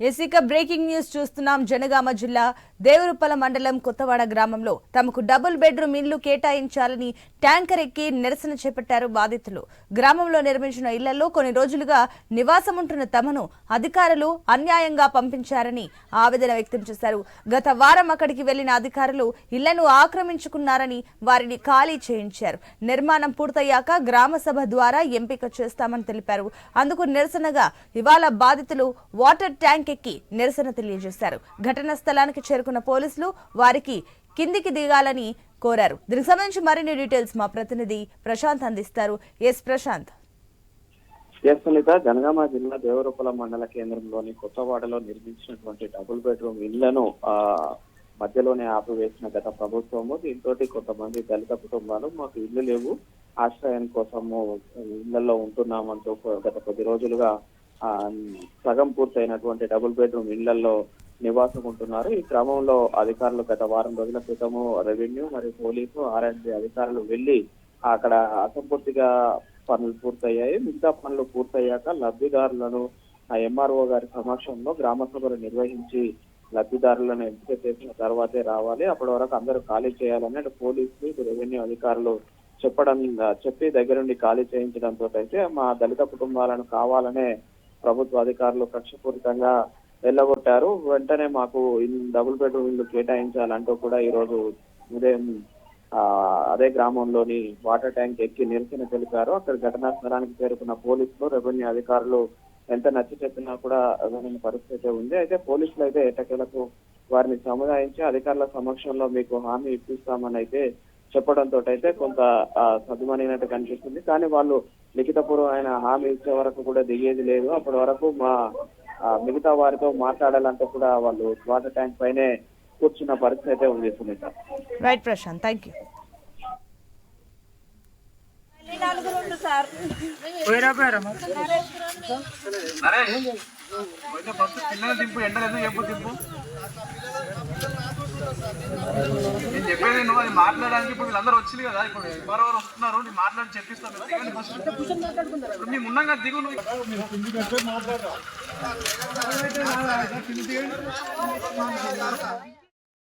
ఎసిక breaking news చూస్తున్నాం. జనగామ జిల్లా దేవరుపల మండలం కొత్తవాడ గ్రామంలో తమకు డబుల్ బెడ్రూమ్ ఇల్లు కేటాయించాలని ట్యాంకర్ ఎక్కి నిరసన చేపట్టారు బాధితులు. గ్రామంలో నిర్మించిన ఇళ్ళలో కొన్ని రోజులుగా నివాసం ఉంటున్న తమను అధికారులు అన్యాయంగా పంపించారని ఆవేదన వ్యక్తం చేశారు. గత వారం అక్కడికి వెళ్ళిన అధికారులు ఇళ్ళను ఆక్రమించుకున్నారని వారిని ఖాళీ చేయించారు. నిర్మాణం పూర్తయ్యాక గ్రామ సభ ద్వారా ఎంపిక చేస్తామని తెలిపారు. అందుకు నిరసనగా ఇవాళ బాధితులు వాటర్ ట్యాంక్ ఎక్కి నిరసన తెలియజేశారు. ఘటనా స్థలానికి చేరుకున్న పోలీసులు వారికి కిందికి దిగాలని కోరారు. దీనికి సంబంధించి మరిన్ని డీటెయిల్స్ మా ప్రతినిధి ప్రశాంత్ అందిస్తారు. ఎస్ ప్రశాంత్. ఎస్ సునీత జనగామ జిల్లా దేవరూపల మండల కేంద్రంలోని కొత్తవాడలో నిర్మించినటువంటి డబుల్ బెడ్రూమ్ ఇళ్ళను మధ్యలోనే ఆపివేసిన గత ప్రభుత్వము. దీంతో కొంతమంది దళిత కుటుంబాలు మాకు ఇల్లు లేవు. ఆశ్రయం కోసము ఇళ్ళలో ఉంటున్నామంటూ గత కొద్ది రోజులుగా సగం పూర్తయినటువంటి డబుల్ బెడ్రూమ్ ఇళ్ళలో నివాసం ఉంటున్నారు ఈ క్రమంలో అధికారులు గత వారం రోజుల క్రితము రెవెన్యూ మరియు పోలీసు ఆర్ఎండ్బి అధికారులు వెళ్ళి అక్కడ అసంపూర్తిగా పనులు పూర్తయ్యాయి. మిగతా పనులు పూర్తయ్యాక లబ్ధిదారులను ఆ ఎంఆర్ఓ గారి సమక్షంలో గ్రామ సభలు నిర్వహించి లబ్ధిదారులను ఎంపిక చేసిన తర్వాతే రావాలి. అప్పటి వరకు అందరూ ఖాళీ చేయాలని అంటే పోలీసులు రెవెన్యూ అధికారులు చెప్పడం చెప్పి దగ్గరుండి ఖాళీ చేయించడంతో అయితే మా దళిత కుటుంబాలను కావాలనే ప్రభుత్వ అధికారులు కక్షపూరితంగా వెళ్ళగొట్టారు. వెంటనే మాకు డబుల్ బెడ్రూమ్ ఇల్లు కేటాయించాలంటూ కూడా ఈ రోజు ఉదయం అదే గ్రామంలోని వాటర్ ట్యాంక్ ఎక్కి నిరసన తెలిపారు. అక్కడ ఘటనా స్థలానికి చేరుకున్న పోలీసులు రెవెన్యూ అధికారులు ఎంత నచ్చి చెప్పినా కూడా వినని పరిస్థితి ఉంది. అయితే పోలీసులు అయితే ఎట్టకేలకు వారిని సముదాయించి అధికారుల సమక్షంలో మీకు హామీ ఇప్పిస్తామని అయితే చెప్పడంతో అయితే కొంత ఆ, సద్దుమణిగినట్టు కనిపిస్తుంది కానీ వాళ్ళు లిఖితపూర్వమైన హామీ ఇచ్చే వరకు కూడా దిగేది లేదు అప్పటి వరకు మా మిగతా వారితో మాట్లాడాలంటే కూడా వాళ్ళు వాటర్ ట్యాంక్ పైనే కూర్చున్న పరిస్థితి అయితే ఉంది Sunitha right Prashanth thank you అరే కొంచెం ఫస్ట్ పిల్లలు దింపు ఎండలేదు చెప్పు దింపు నేను చెప్పేది నువ్వు అది మాట్లాడడానికి వీళ్ళందరూ వచ్చింది కదా ఇప్పుడు ఎవరెవరు వస్తున్నారు నేను మాట్లాడి చెప్పిస్తాను మేము ఉన్నాం కదా దిగు నువ్వు.